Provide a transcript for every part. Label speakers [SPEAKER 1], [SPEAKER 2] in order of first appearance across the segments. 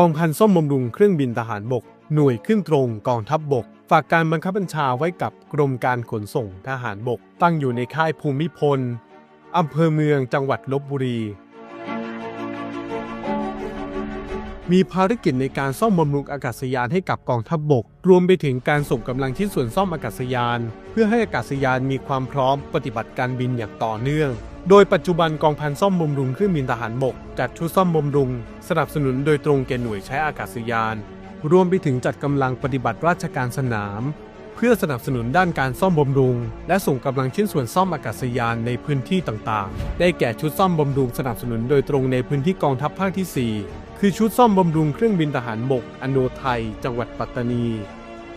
[SPEAKER 1] กองพันซ่อมบำรุงเครื่องบินทหารบก หน่วยขึ้นตรงกองทัพบบก ฝากการบังคับบัญชาไว้กับกรมการขนส่งทหารบก ตั้งอยู่ในค่ายภูมิพลอำเภอเมืองจังหวัดลบบุรี มีภารกิจในการซ่อมบำรุงอากาศยานให้กับกองทัพบบก รวมไปถึงการส่งกำลังชิ้นส่วนซ่อมอากาศยาน เพื่อให้อากาศยานมีความพร้อมปฏิบัติการบินอย่างต่อเนื่อง โดยปัจจุบันกองพันซ่อมบำรุงเครื่องบินทหารบกจัดชุดซ่อมบำรุง สนับสนุนโดยตรงแก่หน่วยใช้อากาศยาน รวมไปถึงจัดกำลังปฏิบัติราชการสนาม เพื่อสนับสนุนด้านการซ่อมบำรุง และส่งกำลังชิ้นส่วนซ่อมอากาศยานในพื้นที่ต่างๆ ได้แก่ชุดซ่อมบำรุงสนับสนุนโดยตรงในพื้นที่กองทัพภาคที่ 4 คือชุดซ่อมบำรุงเครื่องบินทหารบกอโนไทย จังหวัดปัตตานี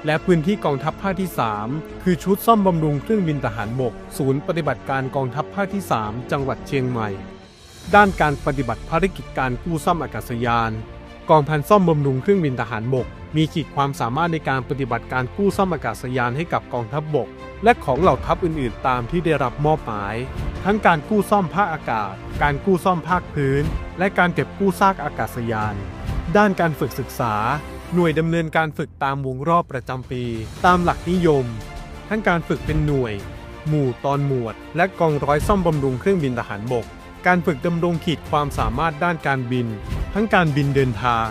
[SPEAKER 1] และพื้นที่กองทัพภาคที่ 3 คือชุดซ่อมบำรุงเครื่องบินทหารบก ศูนย์ปฏิบัติการกองทัพภาคที่ 3 จังหวัดเชียงใหม่ ด้านการปฏิบัติภารกิจการกู้ซ่อมอากาศยาน กองพันซ่อมบำรุงเครื่องบินทหารบก มีขีดความสามารถในการปฏิบัติการกู้ซ่อมอากาศยานให้กับกองทัพบบก และของเหล่าทัพอื่น ๆ ตามที่ได้รับมอบหมาย ทั้งการกู้ซ่อมภาคอากาศ การกู้ซ่อมภาคพื้น และการเก็บกู้ซากอากาศยาน ด้านการฝึกศึกษา หน่วยดำเนินการฝึกตามวงรอบประจำปี ตามหลักนิยม ทั้งการฝึกเป็นหน่วย หมู่ตอนหมวด และกองร้อยซ่อมบำรุงเครื่องบินทหารบก การฝึกดำรงขีดความสามารถด้านการบิน ทั้งการบินเดินทาง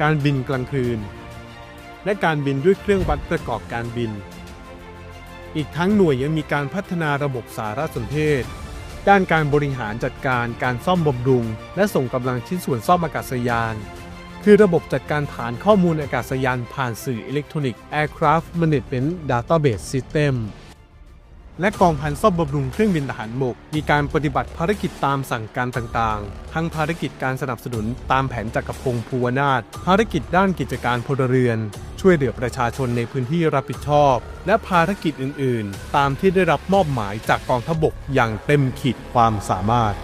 [SPEAKER 1] การบินกลางคืน และการบินด้วยเครื่องวัดประกอบการบิน อีกทั้งหน่วยยังมีการพัฒนาระบบสารสนเทศ ด้านการบริหารจัดการการซ่อมบำรุง และส่งกำลังชิ้นส่วนซ่อมอากาศยาน คือระบบจัดการฐานข้อมูลอากาศยานผ่านสื่ออิเล็กทรอนิกส์ Aircraft Management Database System และกองพันซ่อมบำรุงเครื่องบินทหารบกมีการปฏิบัติภารกิจตามสั่งการต่างๆ ทั้งภารกิจการสนับสนุนตามแผนจักรพงศ์ภูวนาถภารกิจด้านกิจการพลเรือน ช่วยเหลือประชาชนในพื้นที่รับผิดชอบ และภารกิจอื่นๆ ตามที่ได้รับมอบหมายจากกองทพบกอย่างเต็มขีดความสามารถ